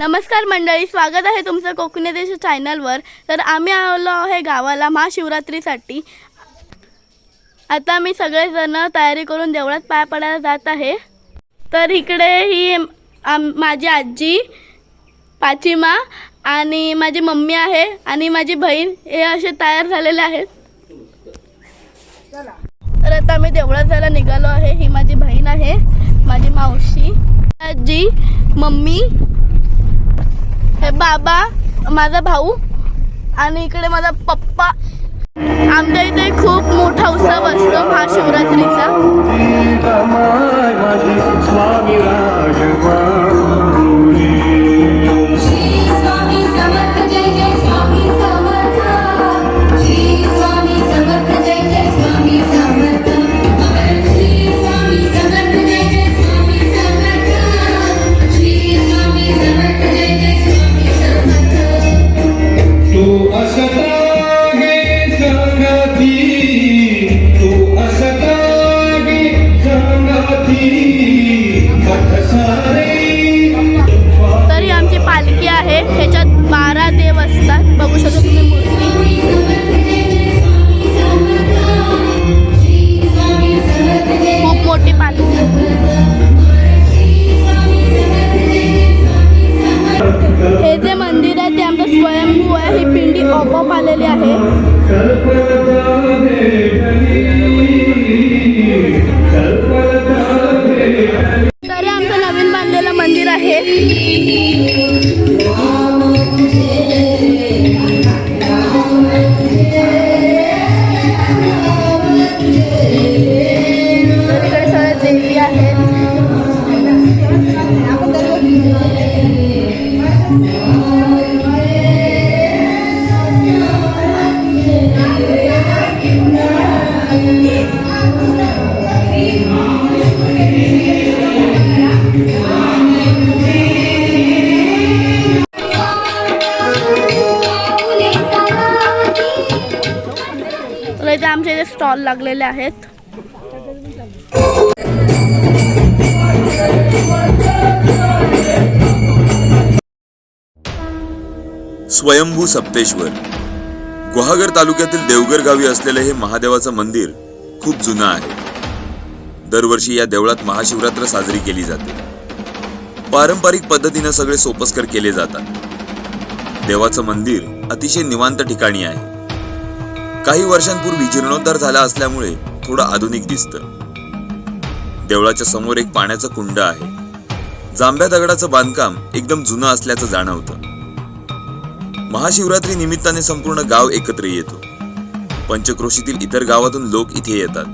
नमस्कार मंडळी स्वागत आहे तुमचं कोकणी देश चॅनलवर. तर आम्ही आलो आहे गावाला महाशिवरात्रीसाठी. आता मी सगळेजण तयारी करून देवळात पाय पडायला जात आहे. तर इकडे ही आम माझी आजी पाचिमा आणि माझी मम्मी आहे आणि माझी बहीण हे असे तयार झालेले आहेत. तर आता मी देवळात जायला निघालो आहे. ही माझी बहीण आहे माझी मावशी आजी मम्मी बाबा माझा भाऊ आणि इकडे माझा पप्पा. आमच्या इथे खूप मोठा उत्सव असतो महाशिवरात्रीचा. हे जे मंदिर आहे ते आमचं स्वयंभू आहे ही पिंडी आपोआप आलेली आहे. तर आमचं नवीन बांधलेलं मंदिर आहे. इथे स्टॉल लागलेले आहेत. स्वयंभू सप्तेश्वर. गुहागर तालुक्यातील देवगर गावी असलेले हे महादेवाचं मंदिर खूप जुनं आहे. दरवर्षी या देवळात महाशिवरात्र साजरी केली जाते. पारंपरिक पद्धतीनं सगळे सोपस्कर केले जातात. देवाचं मंदिर अतिशय निवांत ठिकाणी आहे. काही वर्षांपूर्वी जीर्णोद्धार झाला असल्यामुळे थोडं आधुनिक दिसतं. देवळाच्या समोर एक पाण्याचं कुंड आहे. जांभ्या दगडाचं बांधकाम एकदम जुनं असल्याचं जाणवतं. महाशिवरात्री निमित्ताने संपूर्ण गाव एकत्र येतो. पंचक्रोशीतील इतर गावातून लोक इथे येतात.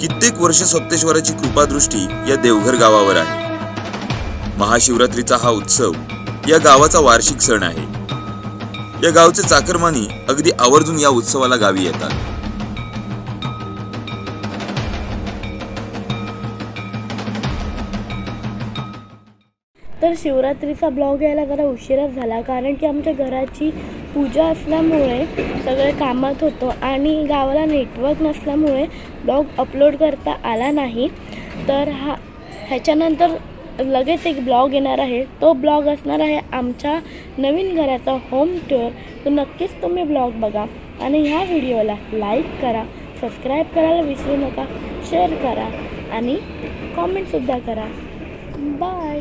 कित्येक वर्ष सप्तेश्वराची कृपादृष्टी या देवघर गावावर आहे. महाशिवरात्रीचा हा उत्सव या गावाचा वार्षिक सण आहे. या गावचे चाकरमानी अगदी आवर्जून या उत्सवाला गावी येतात. तर शिवरात्रीचा ब्लॉग यायला जरा उशिराच झाला कारण की आमच्या घराची पूजा असल्यामुळे सगळे कामात होतो आणि गावाला नेटवर्क नसल्यामुळे ब्लॉग अपलोड करता आला नाही. तर हा ह्याच्यानंतर लगेच एक ब्लॉग येणार आहे. तो ब्लॉग असणार आहे आमच्या नवीन घराचा होम टूर तो नक्कीच तुम्ही ब्लॉग बघा. आणि ह्या व्हिडिओला लाईक करा सबस्क्राईब करायला विसरू नका शेअर करा आणि कॉमेंटसुद्धा करा. बाय